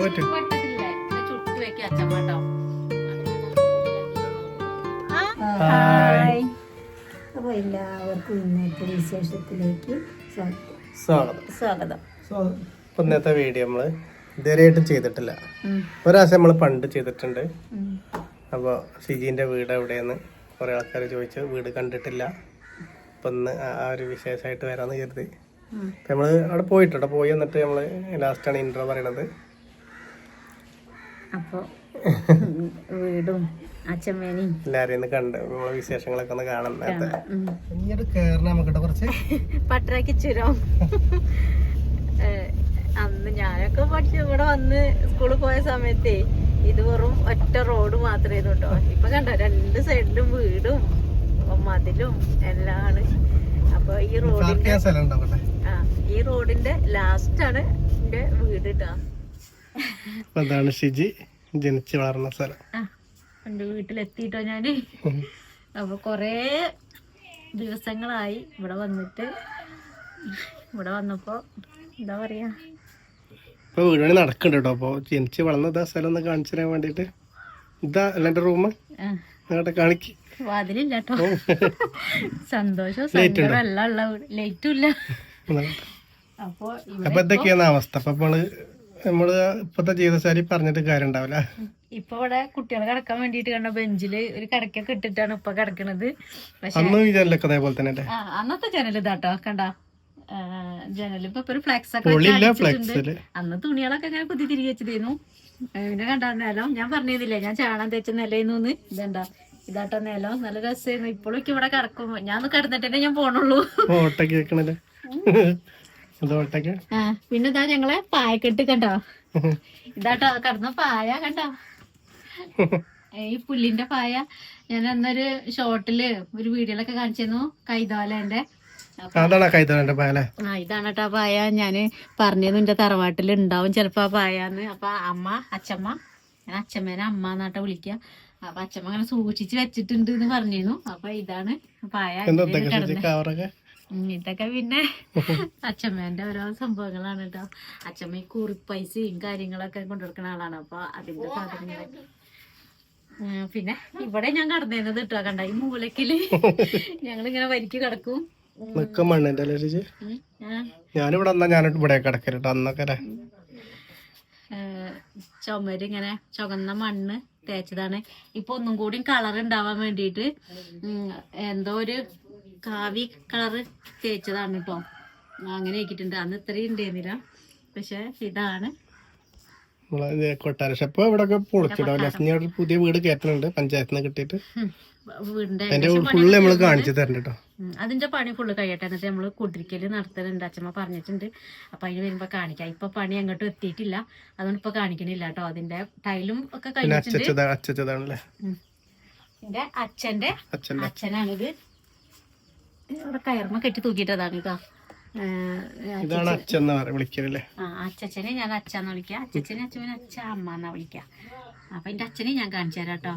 പറ്റും. അപ്പോൾ എല്ലാവർക്കും ഇന്നത്തെ വിശേഷത്തിലേക്ക് സ്വാഗതം. സ്വാഗതം. ഇപ്പൊ ഇന്നത്തെ വീഡിയോ നമ്മൾ ഇതുവരെയായിട്ടും ചെയ്തിട്ടില്ല. ഒരാശം നമ്മൾ പണ്ട് ചെയ്തിട്ടുണ്ട്. അപ്പോൾ ഷിജീന്റെ വീട് എവിടെയെന്ന് കുറേ ആൾക്കാർ ചോദിച്ചു. വീട് കണ്ടിട്ടില്ല. അപ്പം ഇന്ന് ആ ആ ഒരു വിശേഷമായിട്ട് വരാമെന്ന് കരുതി. അപ്പം നമ്മൾ അവിടെ പോയിട്ട് അവിടെ പോയി എന്നിട്ട് നമ്മൾ ലാസ്റ്റാണ് ഇൻട്രോ പറയണത്. അപ്പോൾ വീടും അച്ഛമ്മേനെയും എല്ലാവരെയും ഒന്ന് കണ്ട് നമ്മളെ വിശേഷങ്ങളൊക്കെ ഒന്ന് കാണാൻ നേരത്തെ. ഇങ്ങോട്ട് കയറണം കുറച്ച് പട്ടരാക്കി ചുരം. അന്ന് ഞാനൊക്കെ പഠിച്ചു ഇവിടെ വന്ന് സ്കൂളിൽ പോയ സമയത്തേ ഇത് വെറും ഒറ്റ റോഡ് മാത്രമേ കേട്ടോ ഇപ്പൊ കണ്ടോ രണ്ട് സൈഡിലും വീടും മതിലും എല്ലാം ആണ് അപ്പൊ ഈ റോഡിന്റെ ആ ഈ റോഡിന്റെ ലാസ്റ്റ് ആണ് എന്റെ വീട് കേട്ടോ അപ്പം അതാണ് ഷിജി ജനിച്ചു വളർന്ന സ്ഥലം. ആ എന്റെ വീട്ടിലെത്തിട്ടോ ഞാൻ. അപ്പൊ കൊറേ ദിവസങ്ങളായി ഇവിടെ വന്നിട്ട്. ഇവിടെ വന്നപ്പോ എന്താ പറയാ? ഇപ്പൊ വീടുപണി നടക്കുന്നുണ്ട് കേട്ടോ അപ്പോൾ ജനിച്ച് വളർന്ന സ്ഥലം ഒന്ന് കാണിച്ചു തരാൻ വേണ്ടിട്ട് ഇതാ അല്ല എന്റെ റൂമ്. കാണിക്ക്. വാതിലില്ല കേട്ടോ സന്തോഷവും സങ്കടവും എല്ലാം ഉള്ള ലൈറ്റും ഇല്ല. അപ്പൊ അപ്പൊ ഇതൊക്കെയാണ് അവസ്ഥ? അപ്പൊ നമ്മൾ നമ്മൾ ഇപ്പത്തെ ജീവിതശൈലി പറഞ്ഞിട്ട് കാര്യം ഉണ്ടാവില്ല ഇപ്പൊ ഇവിടെ കുട്ടികൾ കിടക്കാൻ വേണ്ടിട്ട് കണ്ട ബെഞ്ചിൽ ഒരു കിടക്കൊക്കെ ഇട്ടിട്ടാണ് ഇപ്പൊ കിടക്കണത്. അന്ന് ജനലൊക്കെ അതേപോലെ തന്നെ അന്നത്തെ ജനൽ ഇതാട്ടോ കണ്ട? ജനൽ ഇപ്പൊ ഒരു ഫ്ലെക്സ് ഒക്കെ അന്ന് തുണികളൊക്കെ ഇങ്ങനെ കുത്തി തിരികെ വെച്ചിരുന്നു. പിന്നെ കണ്ട ഞാൻ പറഞ്ഞിരുന്നില്ലേ ഞാൻ ചാണാൻ തേച്ച നിലയിന്ന് ഇതെന്താ? ഇതാട്ടോ നിലം നല്ല രസമായിരുന്നു ഇപ്പോഴും ഒക്കെ ഇവിടെ കിടക്കും ഞാൻ കിടന്നിട്ടേ ഞാൻ പോണുള്ളൂ. പിന്നെ ഇതാ ഞങ്ങളെ പായ പായക്കെട്ട് കണ്ടോ? ഇതാട്ടോ കടന്ന പായ കണ്ടോ? ഈ പുല്ലിന്റെ പായ. ഞാൻ അന്നൊരു ഷോർട്ടിൽ ഒരു വീഡിയോയിലൊക്കെ കാണിച്ചിരുന്നു കൈതോലന്റെ. അതാണ് പാലേ ആ ഇതാണ് കേട്ടോ പായ. ഞാൻ പറഞ്ഞത് എന്റെ തറവാട്ടിൽ ഉണ്ടാവും ചെലപ്പോ ആ പായാന്ന്. അപ്പൊ അമ്മ അച്ഛമ്മ ഞാൻ അച്ഛമ്മേനെ അമ്മ എന്നാട്ടാ വിളിക്കുക അപ്പൊ അച്ഛമ്മ അങ്ങനെ സൂക്ഷിച്ച് വെച്ചിട്ടുണ്ട് എന്ന് പറഞ്ഞിരുന്നു. അപ്പൊ ഇതാണ് പായ ഇതൊക്കെ പിന്നെ അച്ഛമ്മേന്റെ ഓരോ സംഭവങ്ങളാണ് കേട്ടോ. അച്ഛമ്മ ഈ കുറിപ്പൈസയും കാര്യങ്ങളൊക്കെ കൊണ്ടുകൊടുക്കുന്ന ആളാണ്. അപ്പൊ അതിന്റെ സാധനങ്ങൾ പിന്നെ ഇവിടെ ഞാൻ കടന്നിരുന്നത് കേട്ടോ കണ്ട? ഈ മൂലക്കിൽ. ഞങ്ങളിങ്ങനെ വരിക്ക് കിടക്കും. ഞാനിവിടെ മണ്ണിന്റെ ഞാനിവിടെ ഇവിടെ കിടക്കരുട്ടോ അന്നൊക്കെ ചുമര് ഇങ്ങനെ ചുവന്ന മണ്ണ് തേച്ചതാണ്. ഇപ്പൊ ഒന്നും കൂടി കളർ ഉണ്ടാവാൻ വേണ്ടിയിട്ട് എന്തോ ഒരു കാവി കളറ് തേച്ചതാണ് കേട്ടോ അങ്ങനെ ആക്കിയിട്ടുണ്ട്. അന്ന് ഇത്രയും ഉണ്ടായിരുന്നില്ല പക്ഷെ ഇതാണ്. നമ്മളെ കൊട്ടാര ഇപ്പൊ ഇവിടെ പുതിയ വീട് കയറ്റുന്നുണ്ട് പഞ്ചായത്തിൽ നിന്ന് കിട്ടിയിട്ട് ഫുള്ള് നമ്മൾ കാണിച്ചു തരണ്ട കേട്ടോ ഉം, അതിന്റെ പണി ഫുള്ള് കഴിയട്ടെ എന്നിട്ട് നമ്മൾ കുടിരിക്കൽ നടത്തലുണ്ട്. അച്ഛമ്മ പറഞ്ഞിട്ടുണ്ട്. അപ്പൊ അതിന് വരുമ്പോ കാണിക്കാം. ഇപ്പൊ പണി അങ്ങോട്ട് എത്തിയിട്ടില്ല. അതുകൊണ്ട് ഇപ്പൊ കാണിക്കണില്ല കേട്ടോ. അതിന്റെ ടൈലും ഒക്കെ കഴിഞ്ഞിട്ടുണ്ട്. എന്റെ അച്ഛന്റെ അച്ഛനാണിത്. ഇവിടെ കയർമ കെട്ടി തൂക്കിയിട്ടതാണ് കേട്ടോ. ഇതാണ് അച്ഛൻ ആ അച്ഛനെ ഞാൻ അച്ഛന്ന് വിളിക്കാം? അച്ഛനെ അച്ഛനെ അച്ഛ അമ്മ എന്നാ വിളിക്കുക അപ്പൊ എന്റെ അച്ഛനെ ഞാൻ കാണിച്ചു തരാം കേട്ടോ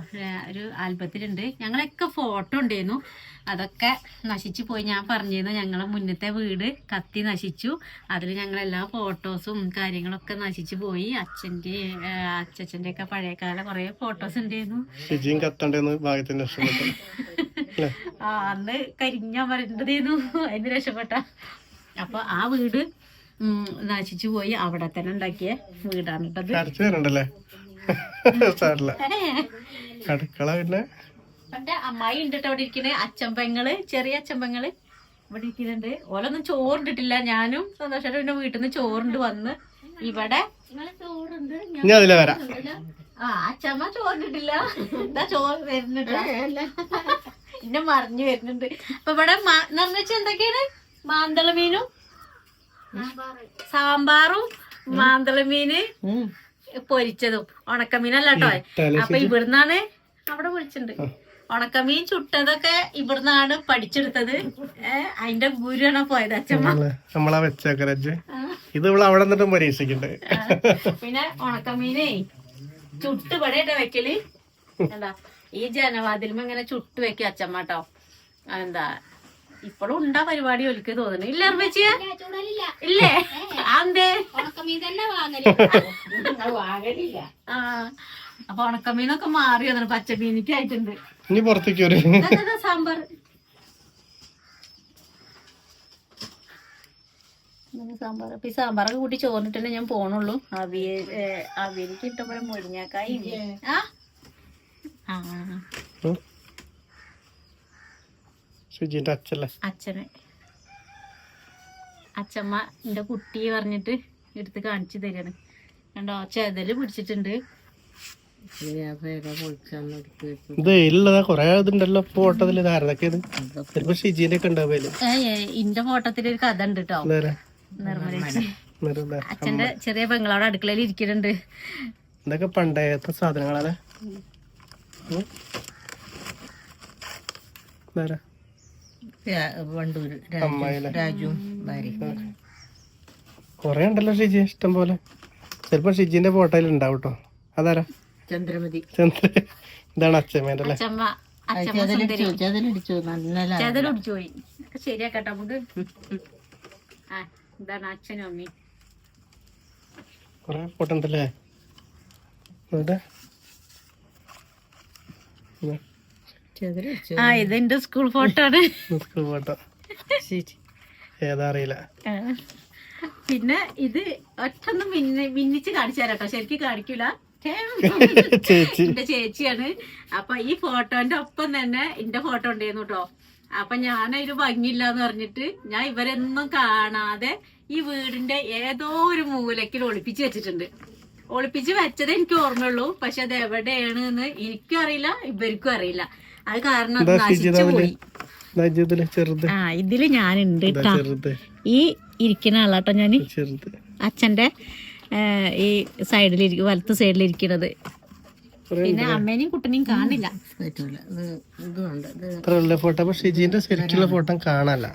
ഒരു ആൽബത്തിലുണ്ട്. ഞങ്ങളൊക്കെ ഫോട്ടോ ഉണ്ടായിരുന്നു. അതൊക്കെ നശിച്ചു പോയി. ഞാൻ പറഞ്ഞിരുന്നു ഞങ്ങളെ മുന്നത്തെ വീട് കത്തി നശിച്ചു. അതിൽ ഞങ്ങളെല്ലാ ഫോട്ടോസും കാര്യങ്ങളൊക്കെ നശിച്ചു പോയി. അച്ഛന്റെ അച്ഛന്റെ ഒക്കെ പഴയകാല കുറേ ഫോട്ടോസ് ഉണ്ടായിരുന്നു. ഷിജിയും കത്തണ്ടെന്ന് ഭാഗ്യത്തിന് ആ അന്ന് കരിഞ്ഞാൻ വരേണ്ടതേന്നു. അതിന് രക്ഷപ്പെട്ട. അപ്പൊ ആ വീട് നശിച്ചു പോയി. അവിടെ തന്നെ ഉണ്ടാക്കിയ വീടാണ് കേട്ടത് സാറില്ല അടുക്കള പിന്നെ? എന്റെ അമ്മായി ഉണ്ട് അവിടെ ഇരിക്കുന്നത് അച്ചമ്പങ്ങൾ ചെറിയ അച്ചമ്പങ്ങൾ ഇവിടെ ഇരിക്കുന്നുണ്ട്. ഓലൊന്നും ചോറിട്ടിട്ടില്ല ഞാനും സന്തോഷമായിട്ട് പിന്നെ വീട്ടിൽ നിന്ന് ചോറുണ്ട് വന്ന് ഇവിടെ. ഇനി അതിലെ വരാം. ആ അച്ചമ്മ ചോറിട്ടിട്ടില്ല എന്താ ചോറ് വരുന്നുണ്ട്? എന്നെ മറിഞ്ഞു വരുന്നുണ്ട്. അപ്പൊ ഇവിടെ നിർമ്മിച്ച എന്തൊക്കെയാണ്? മാന്തള മീനും സാമ്പാറും മാന്തള മീന് പൊരിച്ചതും. ഉണക്കമീനല്ല കേട്ടോ അപ്പൊ ഇവിടുന്നാണ് അവിടെ വിളിച്ചിട്ടുണ്ട് ഉണക്കമീൻ ചുട്ടതൊക്കെ ഇവിടുന്നാണ് പഠിച്ചെടുത്തത്. അതിന്റെ ഗുരുവാണ് പോയത് അച്ഛമ്മ? നമ്മൾ നമ്മളാ വെച്ചേക്ക ഇത് ഇവിടെ അവിടെ നിന്നിട്ടും പരീക്ഷിക്കണ്ട് പിന്നെ ഉണക്കമീനെ ചുട്ട് പടയുടെ വെക്കൽ. എന്താ ഈ ജനവാതിലും ഇങ്ങനെ ചുട്ട് വെക്കുക അച്ഛമ്മ കേട്ടോ എന്താ ഇപ്പോഴും ഉണ്ടാ പരിപാടി ഒലിക്ക് തോന്നുന്നു? ഇല്ല അർമ്മച്ചിയ ഇല്ലേ അന്തേ വാങ്ങലില്ല. ആ അപ്പൊ ഉണക്കമീനൊക്കെ മാറി വന്നു പച്ചമീനിക്ക് ആയിട്ടുണ്ട്. ഇനി പുറത്തേക്ക് ഒരു ഇതെന്താ സാമ്പാർ? സാമ്പാർ? അപ്പൊ ഈ സാമ്പാറൊക്കെ കൂട്ടി ചോറിട്ടിട്ട് ഞാൻ പോണുള്ളൂ. അവിയ അവിയലിക്ക് ഇട്ടപ്പോഴും മുരിങ്ങാക്കായി. ആ? ആ. ഷിജീന്റെ അച്ഛല്ലേ? അച്ഛനെ. അച്ഛമ്മ എന്റെ കുട്ടി പറഞ്ഞിട്ട് എടുത്ത് കാണിച്ചു തരാണ്. കണ്ടോ? ചെതൽ പിടിച്ചിട്ടുണ്ട്. ഇത് വെയിലുള്ളതാ കൊറേ ഇതുണ്ടല്ലോ ഫോട്ടോത്തിൽ ധാരണക്ക് ഇത്? ചിലപ്പോ ഷിജീന്റെ ഒക്കെ ഉണ്ടാവില്ല ഏ, ഏ, ഇന്റെ ഫോട്ടത്തിൽ ഒരു കഥ ഉണ്ട് കേട്ടോ നേരെ അച്ഛന്റെ ചെറിയ പെങ്ങളവിടെ അടുക്കളയിൽ ഇരിക്കുന്നുണ്ട്. ഇതൊക്കെ പണ്ടത്തെ സാധനങ്ങളല്ലേ? വണ്ടൂര് അമ്മായില്ലേ രാജുവും ഭാര്യ. കൊറേ ഉണ്ടല്ലോ ഷിജി ഇഷ്ടം പോലെ ചിലപ്പോ ഷിജിന്റെ ഫോട്ടോയിൽ ഉണ്ടാവും കേട്ടോ അതാരാ? ചന്ദ്രമതി. ചന്ദ്ര ഇതാണ് അച്ഛമ്മേന്റെ അല്ലേ? ചതിലടിച്ചു നല്ല ചെതലൊടിച്ചു പോയി. ഒക്കെ ശരിയാക്കട്ടെ നമുക്ക് ആ ഇതാണ് അച്ഛനും അമ്മയും. കൊറേ ഫോട്ടോ ഉണ്ടല്ലേ? ഇവിടെ. ചതിലടിച്ചു ആ ഇത് എന്റെ സ്കൂൾ ഫോട്ടോ ആണ്. സ്കൂൾ ഫോട്ടോ ഏതാ അറിയില്ല. പിന്നെ ഇത് ഒറ്റൊന്നും മിന്നി മിന്നിച്ച് കാണിച്ചു തരാം കേട്ടോ ശരിക്കും കാണിക്കൂല. എന്റെ ചേച്ചിയാണ്. അപ്പൊ ഈ ഫോട്ടോന്റെ ഒപ്പം തന്നെ എന്റെ ഫോട്ടോ ഉണ്ടായിരുന്നു കേട്ടോ അപ്പൊ ഞാൻ അതിന് ഭംഗിയില്ല എന്ന് പറഞ്ഞിട്ട് ഞാൻ ഇവരൊന്നും കാണാതെ ഈ വീടിന്റെ ഏതോ ഒരു മൂലക്കിൽ ഒളിപ്പിച്ച് വെച്ചിട്ടുണ്ട്. ഒളിപ്പിച്ച് വെച്ചതേ എനിക്ക് ഓർമ്മയുള്ളൂ. പക്ഷെ അത് എവിടെയാണ് എന്ന് എനിക്കും അറിയില്ല ഇവർക്കും അറിയില്ല. അത് കാരണം ആ ഇതിൽ ഞാനുണ്ട് കേട്ടാ ഈ ഇരിക്കുന്ന ആളാട്ടോ ഞാൻ അച്ഛന്റെ ഈ സൈഡിൽ വലത്ത് സൈഡിലിരിക്കണത്. പിന്നെ അമ്മേനെയും കുട്ടനെയും കാണില്ല. ഫോട്ടോ പക്ഷെ ഷിജീന്റെ ശരിക്കുള്ള ഫോട്ടോ കാണാല്ല.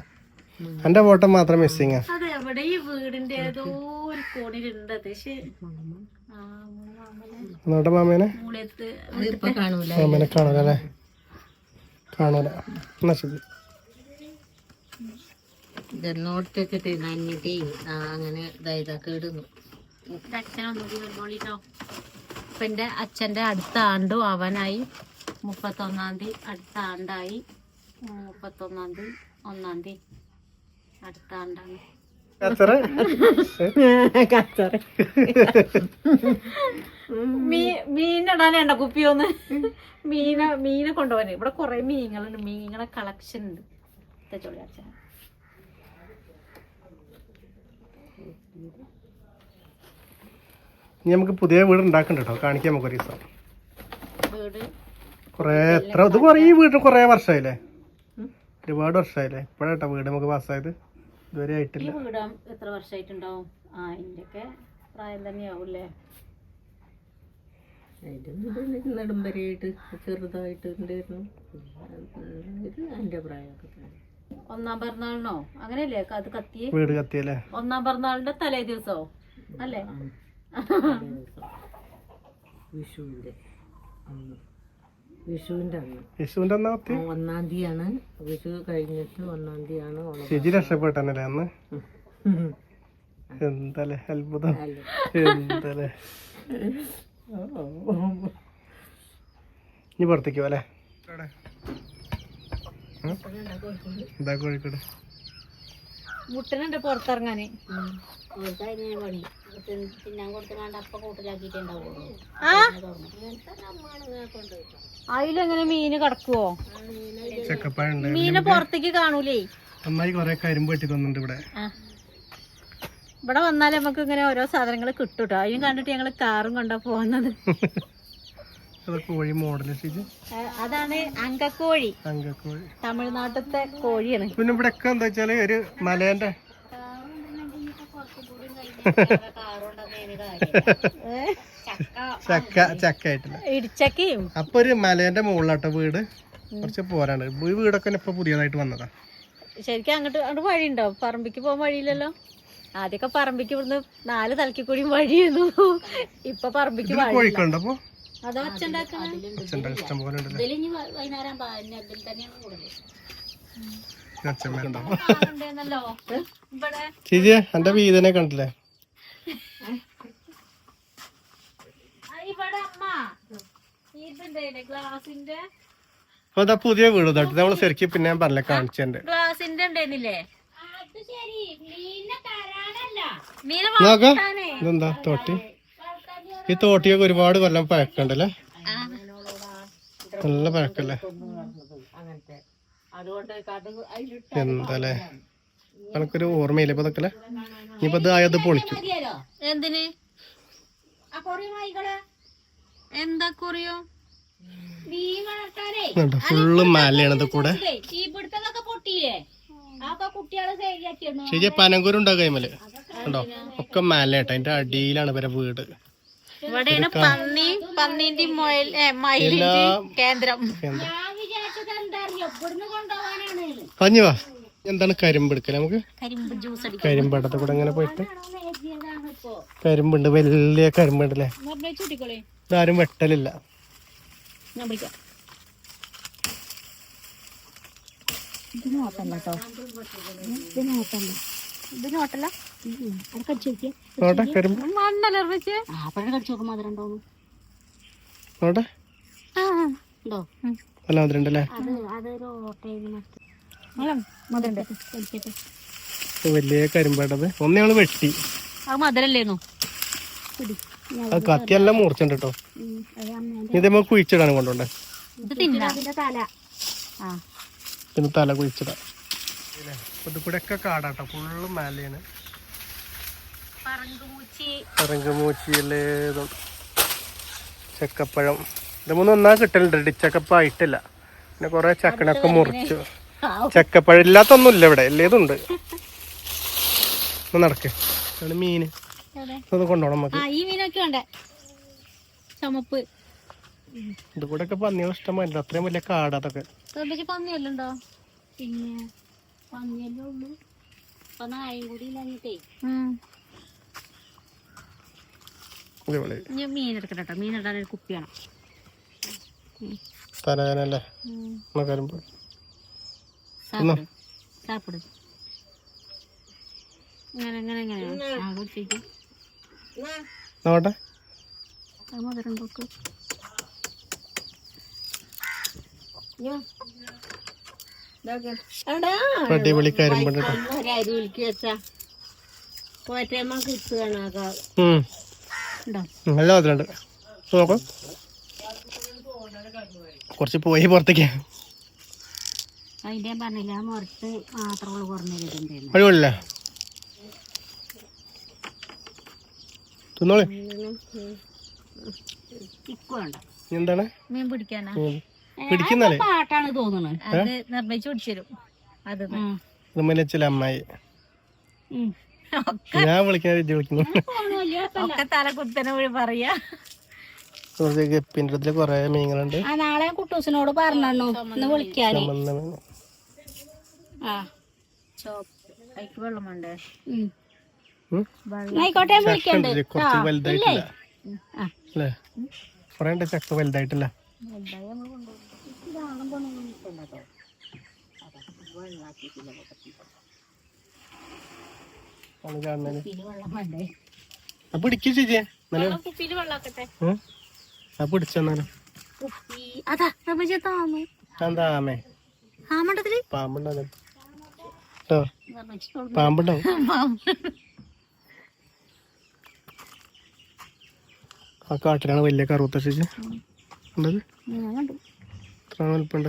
എന്റെ ഫോട്ടോ മാത്രം മിസ്സിങ് അതെ എവിടെ ഈ വീടിന്റെ ഏതോ ഒരു കോണിലുണ്ട് മാമേനെ കാണൂല അല്ലേ? കാണൂല. എന്നാ ശരി. എന്റെ അച്ഛന്റെ അടുത്ത ആണ്ടും അവനായി. മുപ്പത്തൊന്നാം തീയതി അടുത്ത ആണ്ടായി. മുപ്പത്തൊന്നാം തീയതി ഒന്നാം തീയതി അടുത്ത ആണ്ടാണ്. മീനിടാൻ കുപ്പി കുപ്പിയൊന്ന്? മീന മീനെ കൊണ്ടുപോകാൻ. ഇവിടെ കുറെ മീനുകളുണ്ട്. മീനുകളെ കളക്ഷൻ ഉണ്ട്. ഇനി നമുക്ക് പുതിയ വീട് ഉണ്ടാക്കണ്ട കേട്ടോ. കാണിക്കാം നമുക്ക് ഒരു ദിവസം. കൊറേ എത്ര ഇത് കൊറേ ഈ വീട്ടിൽ കൊറേ വർഷമായില്ലേ? ഒരുപാട് വർഷമായില്ലേ? ഇപ്പോഴാട്ടോ വീട് നമുക്ക് പാസ്സായത് ഇതുവരെ ഈ ആയിട്ടില്ല വീട് എത്ര വർഷമായിട്ടുണ്ടാവും ആ ഇതിന്റെയൊക്കെ പ്രായം തന്നെയാവൂല്ലേ? അതിന്റെ നെടുമ്പരയായിട്ട് ചെറുതായിട്ട് ഉണ്ടായിരുന്നു. ഇത് എന്റെ പ്രായമൊക്കെ തന്നെ. ഒന്നാം പിറന്നാളിനോ? അങ്ങനെയല്ലേ? അത് കത്തി വീട് കത്തിയല്ലേ? ഒന്നാം പിറന്നാളിന്റെ തലേ ദിവസോ? അല്ലേ? വിഷുവിന്റെ അന്ന്. അന്നാ ഒന്നാം തീയതിയാണ്. വിഷു കഴിഞ്ഞിട്ട് ഒന്നാം തീയതിയാണ് ശരി രക്ഷപ്പെട്ടല്ലേ അന്ന്. എന്താലേ അത്ഭുതം? എന്താലേ ഇനി പുറത്തേക്ക് പോലെ എന്താ കോഴിക്കോട്. മുട്ടനുണ്ട് പുറത്തിറങ്ങാന്. അതിലെങ്ങനെ മീന് കടക്കുവോ? മീന് മീനെ പുറത്തേക്ക് കാണൂലേ? അമ്മായി കൊറേ കരിമ്പ് വെട്ടി തന്നിട്ടുണ്ട് ഇവിടെ. ഇവിടെ വന്നാൽ നമുക്ക് ഇങ്ങനെ ഓരോ സാധനങ്ങൾ കിട്ടും കേട്ടോ അതിനും കണ്ടിട്ട് ഞങ്ങൾ കാറും കൊണ്ടാ പോകുന്നത്. കോഴി മോഡൽ അതാണ് അങ്കക്കോഴി. അങ്കക്കോഴി. തമിഴ്നാട്ടിലത്തെ കോഴിയാണ്. പിന്നെ ഇവിടെ ഒക്കെ എന്താ വെച്ചാൽ ഒരു മലേന്റെ ചക്ക ചക്ക ആയിട്ടില്ല ഇടിച്ചക്കയും. അപ്പൊ ഒരു മലേന്റെ മുകളിലാട്ടോ വീട്. കുറച്ച് പോരാണ്. ഈ വീടൊക്കെ ഇപ്പൊ പുതിയതായിട്ട് വന്നതാ. ശരിക്കും അങ്ങോട്ട് അങ്ങോട്ട് ഉണ്ടോ പറമ്പിക്ക് പോകാൻ വഴിയില്ലല്ലോ? ആദ്യമൊക്കെ പറമ്പിക്ക് ഇവിടുന്ന് നാല് തലക്കിക്കൂടിയും വഴിയുന്നു. വഴിയായിരുന്നു ഇപ്പൊ പറമ്പിക്ക് വഴി അതോ പോലെ ചേച്ചി എന്റെ വീതനെ കണ്ടില്ലേ? പുതിയ വീട് തൊട്ട് നമ്മൾ ശരിക്കും പിന്നെ ഞാൻ പറഞ്ഞ കാണിച്ചെന്റെ ഗ്ലാസിന്റെ ഉണ്ടായിരുന്നില്ലേ നോക്കാം. ഇതെന്താ തൊട്ടി? ഈ തോട്ടിയൊക്കെ ഒരുപാട് കൊല്ലം പഴക്കണ്ടല്ലേ? നല്ല പഴക്കല്ലേ? എന്താല്ലേ എനിക്കൊരു ഓർമ്മയില്ല ഇപ്പൊ ഇതൊക്കെ? ഇനിയിപ്പോ ഇത് ആയത് പൊളിക്കും. എന്തിന്? എന്താ കുറിയോ? കണ്ടോ ഫുള്ള് മലയാണ് ഇത് കൂടെ. ഇവിടുത്തെ പൊട്ടിയില്ലേ? അതൊക്കെ കുട്ടികളെ ശരിയാക്കിയിരുന്നു ശരി പനങ്കൂര് ഉണ്ടാകും കൈമൽ? കണ്ടോ ഒക്കെ മലയാട്ടോ അതിന്റെ അടിയിലാണ് ഇവരെ വീട്. ഇവിടെയാണ് പന്നി പന്നിന്റെ മൊയൽ മയിലിന്റെ കേന്ദ്രം. ഇവിടുന്ന് വാ. എന്താണ് കരിമ്പ് എടുക്കൽ നമുക്ക്? കരിമ്പ് ജ്യൂസ് അടിക്കാൻ കരിമ്പടത്ത് കൂടെ ഇങ്ങനെ പോയിട്ട്. കരിമ്പുണ്ട് വലിയ കരിമ്പുണ്ടല്ലേ? ഇതാരും വെട്ടലില്ല. ഞാൻ പിടിക്കാം ഇത് നോട്ടല്ല കേട്ടോ. ഇത് നോട്ടല്ല ഇത് നോട്ടല്ല വലിയ കരിമ്പാട്ടത്. ഒന്ന് ഞങ്ങൾ വെട്ടി. മധുരല്ലേന്നു? അത് കത്തിയെല്ലാം മൂർച്ചുണ്ട് കേട്ടോ ഇത് കുഴിച്ചിടാണ് കൊണ്ടുപോണ്ടേ? ഇത് തിന്നാ. തല. ആ. പിന്നെ തല കുഴിച്ചിടാം. ഇത് കൂടെ ഒക്കെ കാടാട്ടോ. ഫുള്ള് മലയാണ്. പറങ്കുമൂച്ചി. ഇറങ്ങുമൂച്ചിയിൽ ചക്കപ്പഴം. ഇത് മൂന്ന് ഒന്നാ കിട്ടലുണ്ട്. ഇടിച്ചക്കപ്പ ആയിട്ടില്ല. പിന്നെ കുറെ ചക്കനൊക്കെ മുറിച്ചു. ചക്കപ്പഴം ഇല്ലാത്തൊന്നും ഇല്ല ഇവിടെ. ഇല്ലേതുണ്ട്. ഒന്ന് നടക്ക്. മീന് കൊണ്ടോണം നമുക്ക്. ഇത് കൂടെ ഒക്കെ പന്നികൾ ഇഷ്ടമായില്ല അത്രയും വലിയ കാട് അതൊക്കെ. പന്നിയല്ലോ പിന്നെ പന്നിയല്ലേ ഉള്ളൂ അപ്പൊ നായും കൂടി ഇല്ലാഞ്ഞിട്ടേ. ഞാൻ മീൻ എടുക്കട്ടെ കേട്ടോ മീൻ ഇടാൻ ഒരു കുപ്പിയാണ് കരുമ്പ് സാപ്പിട്. ഇങ്ങനെ ഇങ്ങനെ ഇങ്ങനെ. ആ കുത്തിക്ക് നോട്ടെ മധുരം നോക്ക് അടിപൊളി കിട്ടുകയാണ് നല്ല നോക്കാം കുറച്ച് പോയി പുറത്തേക്ക് അതിന്റെ ഞാൻ പറഞ്ഞില്ല ആ മുറത്ത് മാത്രമുള്ള കുറഞ്ഞിട്ടുണ്ടായിരുന്നു അടിപൊളിയല്ലേ തിന്നോളി ഇപ്പൊ വേണ്ട ഇനി എന്താണ് മീൻ പിടിക്കാനാ. പിടിക്കുന്നല്ലേ? പാട്ടാണ് തോന്നുന്നത് അത് അത് അമ്മായി ഞാൻ വിളിക്കാൻ വിളിക്കുന്നു. ഒക്കെ തല കുത്തനെ വഴി പറയാ കുറേ മീനുകളുണ്ട്. ആ നാളെ കുട്ടൂസിനോട് പറഞ്ഞു ഇന്ന് വിളിക്കാനേ. ആയിക്കോട്ടെ വിളിക്കണ്ട്. കുറച്ച് വലുതായിട്ടില്ല. ആണ് കാണുന്നത് കുപ്പിയിൽ വെള്ളം വേണ്ടേ? അപ്പൊ കുപ്പിയിൽ വെള്ളാക്കട്ടെ കുപ്പി. അതാ നമ്മ താന്നു എന്താ ആമേ ആ മണ്ടത്തിൽ പാമ്പുണ്ടാവും കേട്ടോ പാമ്പുണ്ടാവും ആ കാട്ടിലാണ് വലിയ കറുത്ത ചേച്ചി. ഉണ്ടത്? ഞാൻ കണ്ടു. എത്ര വലുപ്പുണ്ട്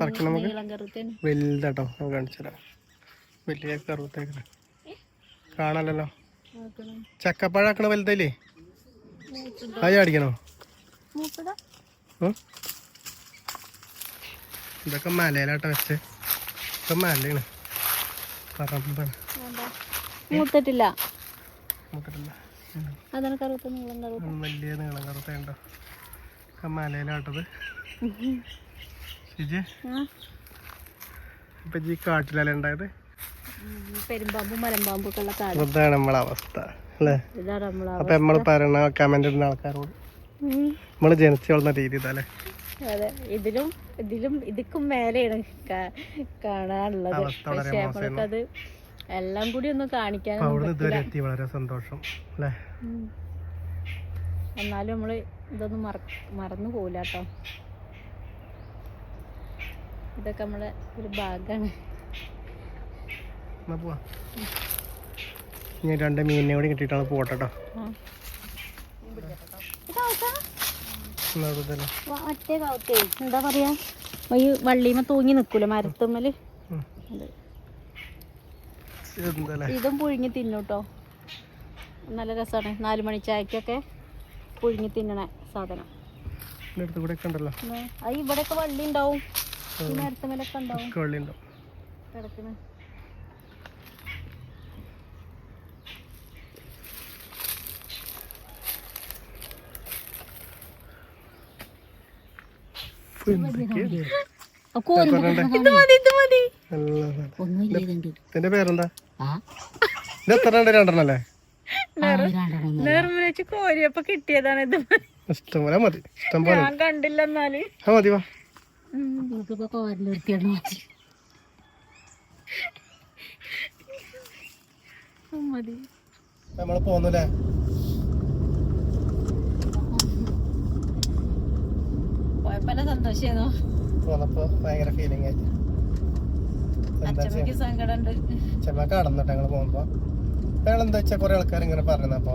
പറക്കണം നമുക്ക്. വലുതാട്ടോ ഞാൻ കാണിച്ചുതരാം വലിയ കറുത്തേക്കണ. കാണാലല്ലോ. ചക്കപ്പഴാക്കണ വലുതല്ലേ അത് അടിക്കണോ? ഇതൊക്കെ മലയിലാട്ടോ വെച്ച്. ഇതൊക്കെ മലയാണ്. പറമ്പാണ്. മൂത്തിട്ടില്ല. കറുത്ത നീളം കറുത്ത. വലിയ നീളം കറുത്തുണ്ടോ ഒക്കെ മലയിലാട്ടത്. ശരി ഇപ്പൊ ഈ കാട്ടിലല്ലേ ഉണ്ടായത്? പെരുമ്പാമ്പും മലമ്പാമ്പും ഒക്കെ ഉള്ള കാട്. ഇതാണ് നമ്മളെ അവസ്ഥ അല്ലേ? ഇതാണ് നമ്മളെ അപ്പൊ നമ്മൾ പറയണ കമന്റ് ഇടുന്ന ആൾക്കാരോട്. നമ്മൾ ജനിച്ചു വളർന്ന രീതി ഇതല്ലേ അതെ ഇതിലും ഇതിലും ഇതിക്കും മേലെയാണ് കാണാനുള്ളത്. പക്ഷെ നമ്മൾക്കത് എല്ലാം കൂടി ഒന്ന് കാണിക്കാൻ വളരെ സന്തോഷം അല്ലേ? എന്നാലും നമ്മൾ ഇതൊന്നും മറ മറന്നു കേട്ടോ ഇതൊക്കെ നമ്മളെ ഒരു ഭാഗമാണ് ഇനി രണ്ട് മീനിനെ കൂടി കിട്ടിയിട്ടാണ് പോട്ടോ എന്താ പറയാ? ഈ വള്ളിമ തൂങ്ങി നിക്കൂല മരത്തുമ്മൽ. ഇതും പുഴുങ്ങി തിന്നൂട്ടോ. നല്ല രസമാണ് നാല് മണി ചായക്കൊക്കെ പുഴുങ്ങി തിന്നണ സാധനം. ഇവിടെ ഒക്കെ വള്ളി ഉണ്ടാവും. ഉണ്ടാവും. കിടക്കണ. ഇതിന്റെ പേരെന്താ? ഇത് എത്ര ഉണ്ട് രണ്ടെണ്ണല്ലേ കോരിയപ്പോ കിട്ടിയതാണ് ഇത്. ഇഷ്ടം പോലെ മതി. ഇഷ്ടം പോലെ ഞാൻ കണ്ടില്ല എന്നാൽ. ആ മതി വാ. മതി നമ്മൾ പോന്നല്ലേ? പോയപ്പല്ല സന്തോഷേനോ പോന്നപ്പോ ഭയങ്കര ഫീലിംഗ് ആയി. ചെമ്മ കടന്നിട്ട് ഞങ്ങൾ പോകുമ്പോ. ഞങ്ങൾ എന്താ വെച്ചാൽ കുറെ ആൾക്കാർ ഇങ്ങനെ പറഞ്ഞപ്പോ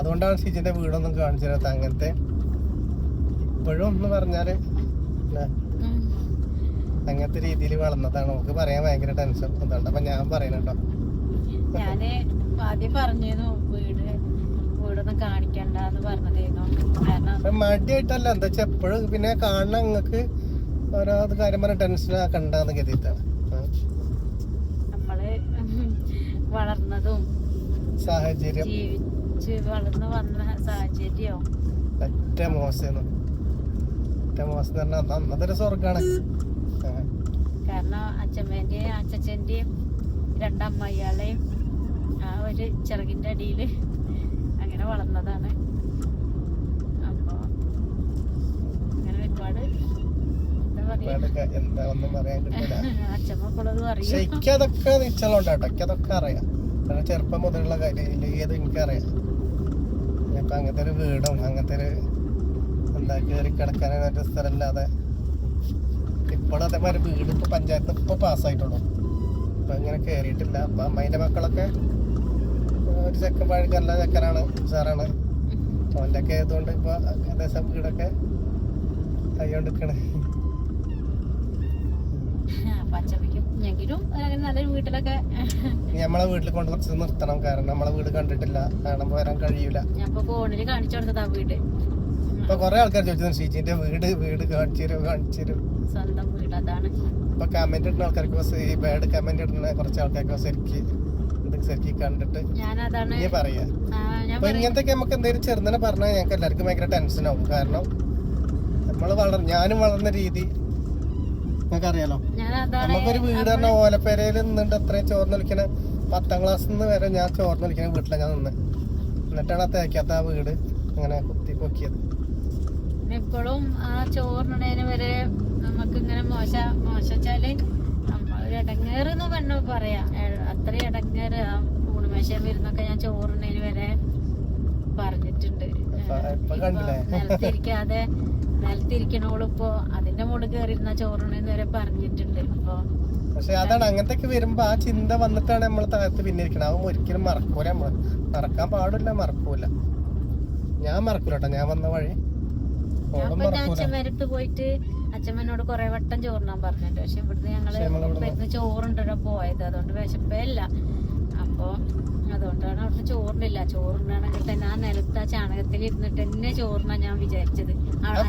അതുകൊണ്ടാണ് ഷിജിന്റെ വീടൊന്നും കാണിച്ചു തരാത്ത അങ്ങനത്തെ. ഇപ്പോഴും എന്ന് പറഞ്ഞാൽ. അങ്ങനത്തെ രീതിയിൽ വളർന്നതാണ്. നമുക്ക് പറയാൻ ഭയങ്കര ടെൻഷൻ അതുകൊണ്ട് അപ്പൊ ഞാൻ പറയുന്നുണ്ടോ ഞാൻ ആദ്യം പറഞ്ഞിരുന്നു വീട് വീടൊന്നും കാണിക്കണ്ടെന്ന് പറഞ്ഞതായിരുന്നു. കാരണം മടിയായിട്ടല്ല. എന്താ വെച്ചാൽ എപ്പോഴും പിന്നെ കാണണം. നിങ്ങൾക്ക് ഓരോ കാര്യം പറഞ്ഞ ടെൻഷൻ ആക്കണ്ടെന്ന് കരുതിയിട്ടാണ്. നമ്മൾ വളർന്നതും സാഹചര്യം. ജീവിച്ച് വളർന്നു വന്ന സാഹചര്യം ഏറ്റവും മോശം ഒറ്റ മാസം എന്ന് പറഞ്ഞാൽ ഒരു സ്വർഗാണ്. കാരണം അച്ഛമ്മേന്റെയും അച്ഛച്ചന്റെയും രണ്ടമ്മയാളെയും ആ ഒരു ചിറകിന്റെ അടിയിൽ അങ്ങനെ വളർന്നതാണ്. അപ്പോ അങ്ങനെ ഒരുപാട് എന്താ ഒന്നും പറയാൻ കിട്ടില്ല അച്ഛമ്മ ഇപ്പോഴത് പക്ഷെ അറിയും. നിശ്ചലുണ്ടാട്ടോ ചെറുപ്പം മുതലുള്ള കാര്യം ഏത് എനിക്കറിയാം. അങ്ങനത്തെ ഒരു വീടും അങ്ങനത്തെ ഒരു എന്താ കയറി കിടക്കാനൊരു സ്ഥലമില്ലാതെ. ഇപ്പോഴും അതേമാതിരി വീട് ഇപ്പൊ പഞ്ചായത്ത് ഇപ്പൊ പാസ്സായിട്ടുള്ളൂ. ഇപ്പൊ ഇങ്ങനെ കയറിയിട്ടില്ല അപ്പൊ അമ്മേന്റെ മക്കളൊക്കെ ഒരു ചെക്കൻ പഴയ നല്ല ചെക്കനാണ് സാറാണ് അവന്റെ ഒക്കെ ആയതുകൊണ്ട് ഇപ്പൊ ഏകദേശം വീടൊക്കെ കൈകൊണ്ടിരിക്കണേ നമ്മളെ വീട്ടിൽ കൊണ്ട് കുറച്ച് നിർത്തണം. കാരണം നമ്മളെ വീട് കണ്ടിട്ടില്ല. കാണാൻ വരാൻ കഴിയൂല. ഞാൻ ഫോണിൽ കാണിച്ചു കൊടുത്തതാ വീട്. ഇപ്പൊ കൊറേ ആൾക്കാർ ചോദിച്ചു ഷീജിന്റെ വീട് വീട് കാണിച്ചു കാണിച്ചു തരും സ്വന്തം വീട് അതാണ്. ഇപ്പൊ കമന്റ് ഇടുന്ന ആൾക്കാർക്ക് ഈ ബാഡ് കമന്റ് ഇടുന്ന കുറച്ച് ആൾക്കാർക്ക് ശരിക്കും ശരിക്ക് കണ്ടിട്ട് നീ പറയാ. അപ്പൊ ഇങ്ങനത്തെ നമുക്ക് എന്തെങ്കിലും ചെറുതന്നെ പറഞ്ഞാൽ ഞങ്ങൾക്ക് എല്ലാവർക്കും ഭയങ്കര ടെൻഷൻ ആവും. കാരണം നമ്മൾ വളർ ഞാനും വളർന്ന രീതി നിങ്ങൾക്ക് അറിയാലോ. നമുക്കൊരു വീട് പറഞ്ഞ ഓലപ്പേരയിൽ നിന്നിട്ട് അത്രയും ചോർന്നൊലിക്കണ പത്താം ക്ലാസ് നിന്ന് വരെ ഞാൻ ചോർന്നൊലിക്കണ വീട്ടിലാണ് ഞാൻ നിന്ന്. എന്നിട്ടാണ് തേക്കാത്ത ആ വീട് അങ്ങനെ കുത്തി പൊക്കിയത്. ഇപ്പോഴും ആ ചോറിനേന് വരെ നമുക്ക് ഇങ്ങനെ മോശ മോശച്ചാൽ ഒരു ഇടങ്ങേറ് എന്ന് പറഞ്ഞു പറയാ. അത്ര അത്രയും ഇടങ്ങേറ് ആ ഊണുമേശയും വരുന്നൊക്കെ ഞാൻ ചോറിനേന് വരെ പറഞ്ഞിട്ടുണ്ട്? നിലത്തിരിക്കാതെ നിലത്തിരിക്കണോളിപ്പോ അതിന്റെ മുകളിൽ കയറിയിരുന്ന ചോറിനേന്ന് വരെ പറഞ്ഞിട്ടുണ്ട്. അപ്പൊ പക്ഷെ അതാണ്. അങ്ങനത്തെ വരുമ്പോ ആ ചിന്ത വന്നിട്ടാണ് നമ്മൾ താഴത്ത് പിന്നെ ഇരിക്കണം അവൻ ഒരിക്കലും മറക്കൂല നമ്മൾ. മറക്കാൻ പാടില്ല മറക്കൂല. ഞാൻ മറക്കൂല ഞാൻ വന്ന വഴി. ഞാൻ എന്റെ പോയിട്ട് അച്ഛമ്മനോട് കൊറേ വട്ടം ചോറിനാൻ പറഞ്ഞിട്ട്. പക്ഷെ ഇവിടുന്ന് ഞങ്ങൾ വരുന്ന ചോറുണ്ടോ പോയത്. അതുകൊണ്ട് വിശപ്പേ ഇല്ല. അപ്പൊ അതുകൊണ്ടാണ് അവിടുന്ന് ചോറിനില്ല. ചോറിനാണെങ്കിൽ തന്നെ ആ നിലത്ത് ആ ചാണകത്തിൽ ഇരുന്നിട്ട് തന്നെ ചോറിനാ ഞാൻ വിചാരിച്ചത്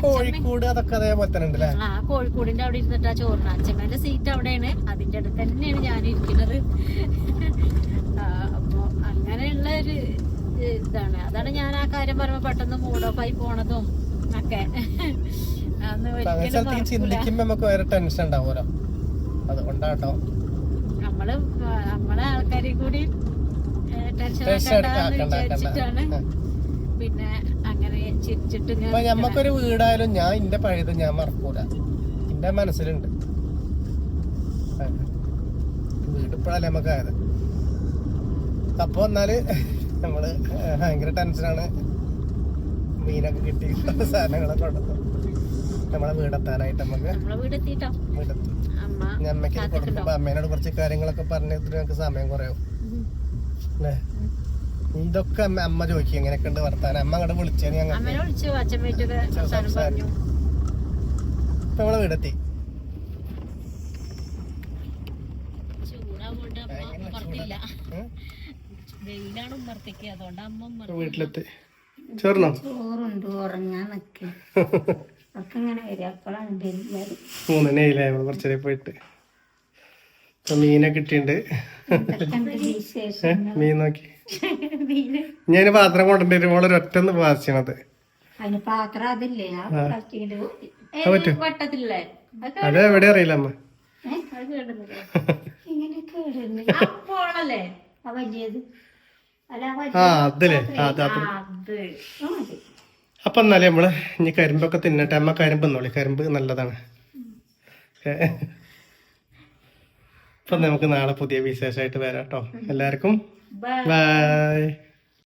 കോഴിക്കോട് അതൊക്കെ അതേപോലെ തന്നെ ആ കോഴിക്കോടിന്റെ അവിടെ ഇരുന്നിട്ട് ആ ചോറിന അച്ഛമ്മേന്റെ സീറ്റ് അവിടെയാണ്. അതിന്റെ അടുത്ത് തന്നെയാണ് ഞാൻ ഇരിക്കുന്നത് അപ്പൊ അങ്ങനെയുള്ള ഒരു ഇതാണ്. അതാണ് ഞാൻ ആ കാര്യം പറയുമ്പോ പെട്ടെന്ന് മൂഡ് ഓഫ് ആയി പോണതും. ഒക്കെ. ചിന്തിക്കുമ്പോ നമുക്ക് വേറെ ടെൻഷൻ ഉണ്ടാവുമല്ലോ. അതുകൊണ്ടാട്ടോ. നമ്മൾ നമ്മളെ ആൾക്കാരെ കൂടി പിന്നെ അങ്ങനെ ചിരിച്ചിട്ട് നമ്മക്കൊരു വീടായാലും ഞാൻ എന്റെ പഴയത് ഞാൻ മറക്കൂല. എന്റെ മനസ്സിലുണ്ട്. വീടിപ്പോഴല്ലേ വീട് ഇപ്പോഴല്ലേ നമുക്ക് ആയത്. അപ്പൊ എന്നാൽ നമ്മൾ ഭയങ്കര ടെൻഷനാണ് മീനൊക്കെ കിട്ടി. സാധനങ്ങളൊക്കെ ഉണ്ടല്ലോ നമ്മളെ വീടെത്താനായിട്ട് നമുക്ക് വീടെത്തി. ഞാൻ അമ്മയ്ക്ക് കൊടുക്കുമ്പോ അമ്മേനോട് കുറച്ച് കാര്യങ്ങളൊക്കെ പറഞ്ഞിട്ട് ഞങ്ങൾക്ക് സമയം കുറയും. അല്ലേ? ഇതൊക്കെ അമ്മ അമ്മ ചോദിക്കും എങ്ങനെയൊക്കെ ഉണ്ട് വർത്താനം. അമ്മ അങ്ങോട്ട് വിളിച്ചേ ഞങ്ങൾ ഇപ്പൊ നമ്മളെ വീടെത്തി. വീട്ടിലെത്തി. ചേർന്നോ? ചോറുണ്ട് ഉറങ്ങാൻ ഒക്കെ ഇങ്ങനെ വരും. അപ്പോഴാണ് കുറച്ചേരെ പോയിട്ട്. ഇപ്പൊ മീനെ കിട്ടിയിട്ടുണ്ട് മീൻ നോക്കി. ഞാൻ പാത്രം കൊണ്ടുവരും മോളെ ഒറ്റ ഒന്ന് അതിന് പാത്രം അതില്ലേ? ആ അത് വട്ടത്തില്ലേ അത് എവിടെ അറിയില്ല അമ്മ. ഇങ്ങനെ കേടുന്നു അപ്പോളല്ലേ ആ വലിയത്. അല്ല ആ അതില്ലേ അത് അത്. അപ്പൊ എന്നാലേ നമ്മൾ ഇനി കരിമ്പൊക്കെ തിന്നട്ടെ. അമ്മ കരിമ്പ് തിന്നോളി. കരിമ്പ് നല്ലതാണ്. അപ്പൊ നമുക്ക് നാളെ പുതിയ വിശേഷമായിട്ട് വരാം കേട്ടോ എല്ലാവർക്കും ബൈ.